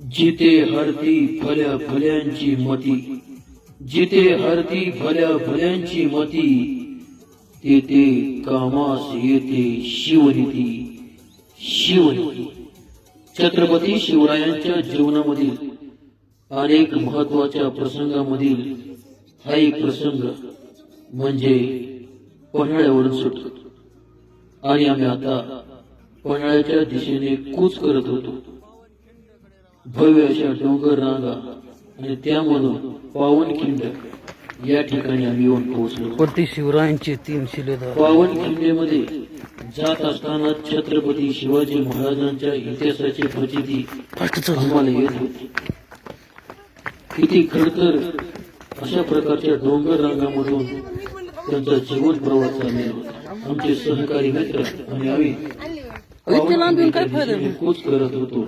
जिथे हरती भल्या भल्यांची मती जिथे हरती भल्या भल्यांची मती तेथे कामास येते शिवनीती शिवनीती. छत्रपती शिवरायांच्या जीवनामधील अनेक महत्त्वाच्या प्रसंगामधील हा एक प्रसंग म्हणजे पन्हाळ्यावरून सुटतो. आणि आम्ही आता पन्हाळ्याच्या दिशेने कूच करत होतो. भव्य अशा डोंगर रांगा आणि त्यामधून पावनखिंड या ठिकाणी आम्ही येऊन पोहोचलो. वरती शिवरायांचे तीन शिलेदार पावनखिंडेमध्ये जात असताना छत्रपती शिवाजी महाराजांच्या इतिहासाची प्रचिती आम्हाला येत होती. किती खडतर अशा प्रकारच्या डोंगर रांगामधून त्यांचा जीवन प्रवास चाललेला होता आमचे सहकारी मित्र आणि आम्ही कूच करत होतो.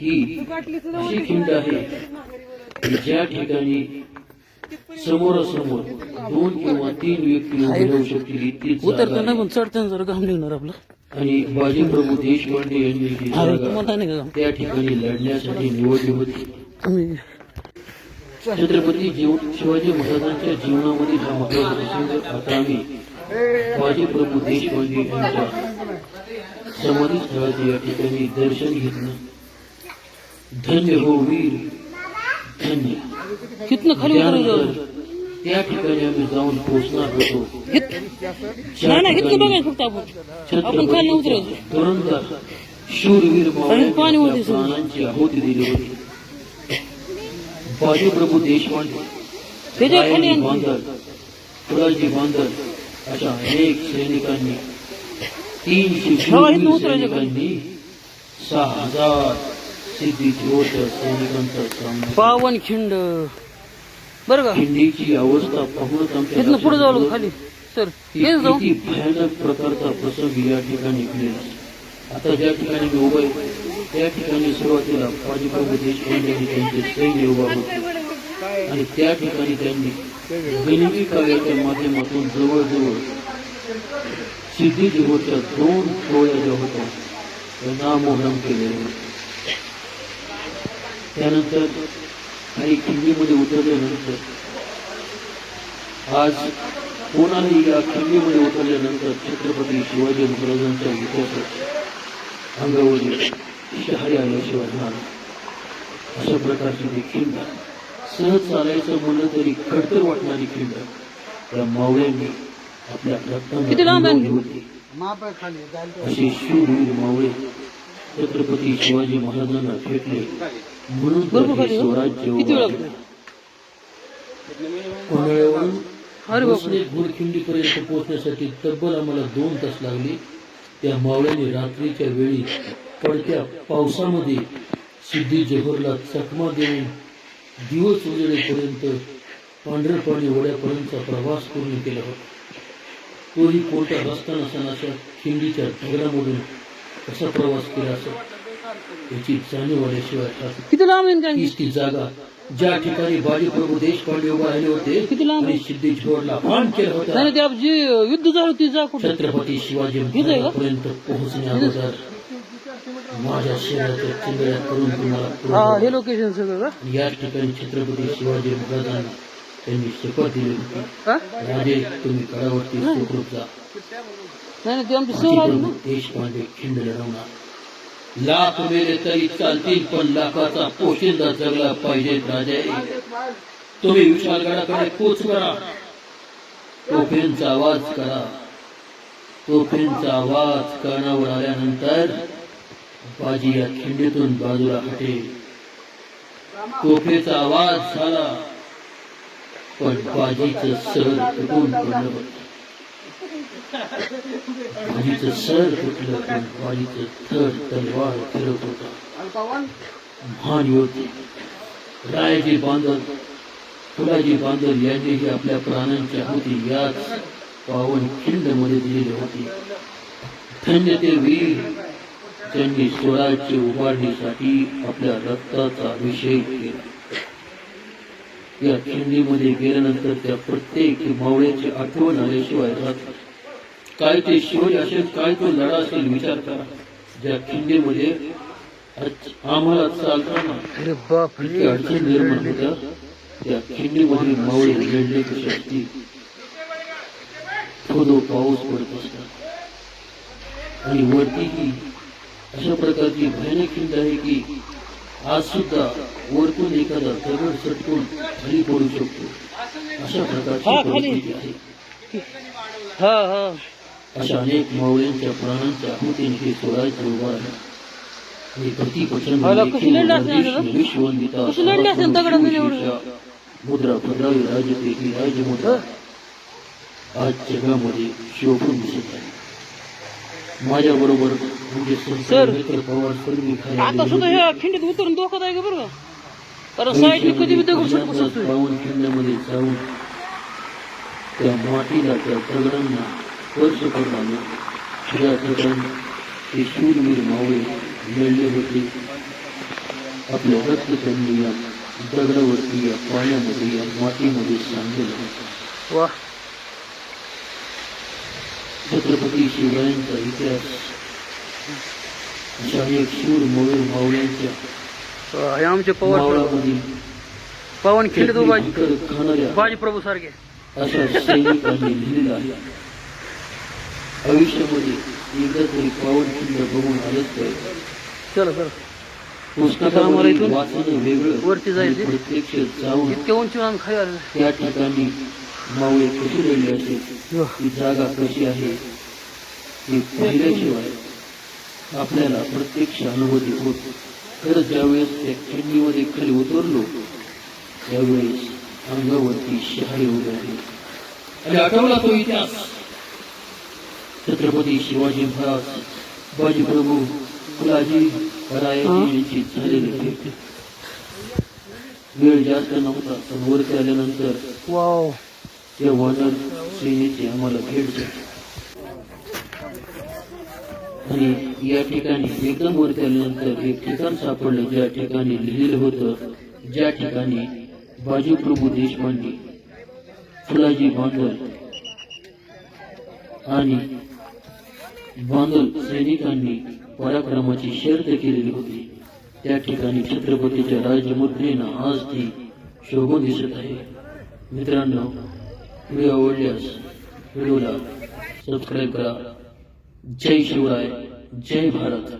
ही अशी खिंड आहे. ज्या ठिकाणी समोरासमोर दोन किंवा तीन व्यक्ती उभे राहू शकतील इतकी उतरताना जागा आहे. पण चढताना जरा घाम निघणार आपलं. आणि बाजीप्रभू देशपांडे यांनी ही जागा तुम्हाला नाही का? त्या ठिकाणी लढण्यासाठी निवडली होती. छत्रपती जीव शिवाजी महाराजांच्या जीवनामधील हा महत्त्वाचा प्रसंग आता आम्ही बाजीप्रभू देशपांडे यांच्या समाधी स्थळाचे या ठिकाणी दर्शन घेतलं. धन्य हो वीर. धन्य. त्यानंतर त्या ठिकाणी आम्ही जाऊन पोहोचणार होतो. छत्रपती शूरवीर. प्राणांची आहुती दिली होती. बाजीप्रभू देशपांडे बांधल फुलाजी बांधल अशा अनेक सैनिकांनी का? सैनिकांनी सहा हजार सिद्धी जोरच्या सैनिकांचा सामना पावन खिंड. बरं का? खिंडीची अवस्था पाहूनच आमच्या इथनं पुढे जाऊ लक्षात खाली. सर हेच जाऊ. किती भयानक प्रकारचा प्रसंग या ठिकाणी घडलेला आहे. आता ज्या ठिकाणी मी उभा आहे त्या ठिकाणी सुरुवातीला बाजीप्रभू देशपांडे आणि त्यांचे सैन्य उभा होते. आणि त्या ठिकाणी त्यांनी गनिमी काव्याच्या माध्यमातून जवळजवळ सिद्धी जीवोच्या दोन टोळ्या ज्या होत्या त्या नामोहरम केलेले होत्या त्यानंतर काही खिंडीमध्ये उतरल्यानंतर आज कोणालाही या खिंडीमध्ये उतरल्यानंतर छत्रपती शिवाजी महाराजांच्या इतिहासात अंगावरील शहारे आल्याशिवाय झाला अशा प्रकारची ती खिंड. सहज चालायचं म्हणलं तरी खडतर वाटणारी खिंड. त्या मावळ्यांनी किती लांब असे शूरवीर मावळे छत्रपती शिवाजी महाराजांना भेटले म्हणून तर हे? स्वराज्य उभारले. अरे बापरे. घोडखिंडीपर्यंत पोहोचण्यासाठी तब्बल आम्हाला दोन तास लागले त्या मावळ्याने रात्रीच्या वेळी पडत्या पावसामध्ये सिद्धी जोहरला चकमा देऊन दिवस उजेडेपर्यंत पांढरपाणी वड्यापर्यंतचा प्रवास पूर्ण केला होता तोही कोणता रस्ता नसताना अशा खिंडीच्या दगडामधून कसा प्रवास केला असेल याची जाणीव आल्याशिवाय ठाक किती लांब येईन काय हीच ती जागा ज्या ठिकाणी बाजीप्रभू देशपांडे उभा राहिले होते किती लांब? आणि सिद्धी झोडला पान केला नाही होता नाही, ते आप- जी युद्ध झालं ती जा कुठे छत्रपती शिवाजी आहे का? महाराजांपर्यंत पोहोचण्या अगोदर माझ्या शरीराच्या चिंगड्या करून तुम्हाला हा पुरवतो. हे लोकेशन सगळं का आणि याच ठिकाणी छत्रपती शिवाजी महाराजांना त्यांनी शपथ दिली होती. हा? राजे तुम्ही गडावरती सुखरूप जा. नाही नाही ते आमची सहल आली ना. बाजीप्रभू देशपांडे खिंड लढवणार. लाख मेले तरी चालतील पण लाखाचा पोशिंदा जगला पाहिजे राजे. तुम्ही विशालगडाकडे पोच करा. तोफेंचा आवाज करा. तोफेंचा आवाज कानावर आल्यानंतर बाजी या खिंडीतून बाजूला हटे तोफेचा आवाज झाला. पण बाजीचं सर तुटून पडलं होतं. बाजीचं सर तुटलं पण बाजीचं थर तलवार फिरत होता महान योद्धे रायाजी बांधल फुलाजी बांधल यांनीही आपल्या प्राणांची आहुती याच पावन खिंडमध्ये दिलेली होती धन्य ते वीर त्यांनी स्वराज्य उभारणीसाठी आपल्या रक्ताचा अभिषेक केला या खिंडीमध्ये गेल्यानंतर त्या प्रत्येक मावळ्याची आठवण आल्याशिवाय. काय ते शिवरी असेल काय तो लढा असेल विचार करा. ज्या खिंडीमध्ये आम्हाला चालताना अडचण निर्माण होत्या त्या खिंडीमधील मावळे लढले कसे असतील? थोडो पाऊस पडत असतात आणि वरती ही अशा प्रकारची भयानक खिंड आहे की आज सुद्धा वरतून एखादा दगड सटकून खाली पडू शकतो. अशा प्रकारची. परिस्थिती आहे. हा हा. अशा अनेक मावळ्यांच्या प्राणांच्या आहुतीने हे सोडायचं उभा आहे. मुद्रा भद्रावी राजते ही राजमुद्रा आज जगामध्ये शोभून दिसत आहे. माझ्या बरोबर संत सर. आता सुद्धा होते. ह्या खिंडीत उतरून धोकादायक आहे बरं का कारण साईडने कधी बी दगड सटकू शकतो पावनखिंडमध्ये जाऊन त्या मातीला त्या दगडांना स्पर्श करणारे त्या ठिकाणी ते शूरवीर मावळे मिळले होते आपल्या रक्त त्यांनी या दगडावरती या पाण्यामध्ये या मातीमध्ये सांगलेलं वा छत्रपती शिवरायांचा इतिहास अशा अनेक शूर मयूर मावळ्यांच्या हे आमचे पवार मावळामधील पवन उभा इतर खाणाऱ्या बाजी प्रभू सारखे. अशा सैनिकांनी लिहिलेलं आहे. आयुष्यामध्ये एकदा तरी पावनखिंड बघून आलंच पाहिजे. चला चला. पुस्तकामध्ये आम्हाला इथून वाचणं वेगळं वरती जायचं. आणि प्रत्यक्ष जाऊन इतक्या उंची आम्ही खाली आलो. त्या ठिकाणी मावळे कशी राहिली असेल? ती जागा कशी आहे? हे पाहिल्याशिवाय आपल्याला प्रत्यक्ष अनुभूती होत. तर ज्यावेळेस त्या खिंडीमध्ये खाली उतरलो त्यावेळेस अंगावरती शहारे उभे आहे आणि आठवला तो इतिहास. छत्रपती शिवाजी महाराज बाजीप्रभू फुलाजी रायाजी यांची झालेली भेट वेळ जास्त नव्हता पण वरती आल्यानंतर वाव. त्या वानर सेनेची आम्हाला भेट झाली. आणि या ठिकाणी एकदम वर केल्यानंतर एक ठिकाण सापडलं ज्या ठिकाणी लिहिलेलं होतं ज्या ठिकाणी बाजीप्रभू देशपांडे फुलाजी भांडवल आणि बांधल सैनिकांनी पराक्रमाची शर्त केलेली होती. त्या ठिकाणी छत्रपतीच्या राजमुद्रेनं आज ती शोभून दिसत आहे. मित्रांनो व्हिडिओ आवडल्यास व्हिडिओला सबस्क्राईब करा. जय शिवराय जय भारत.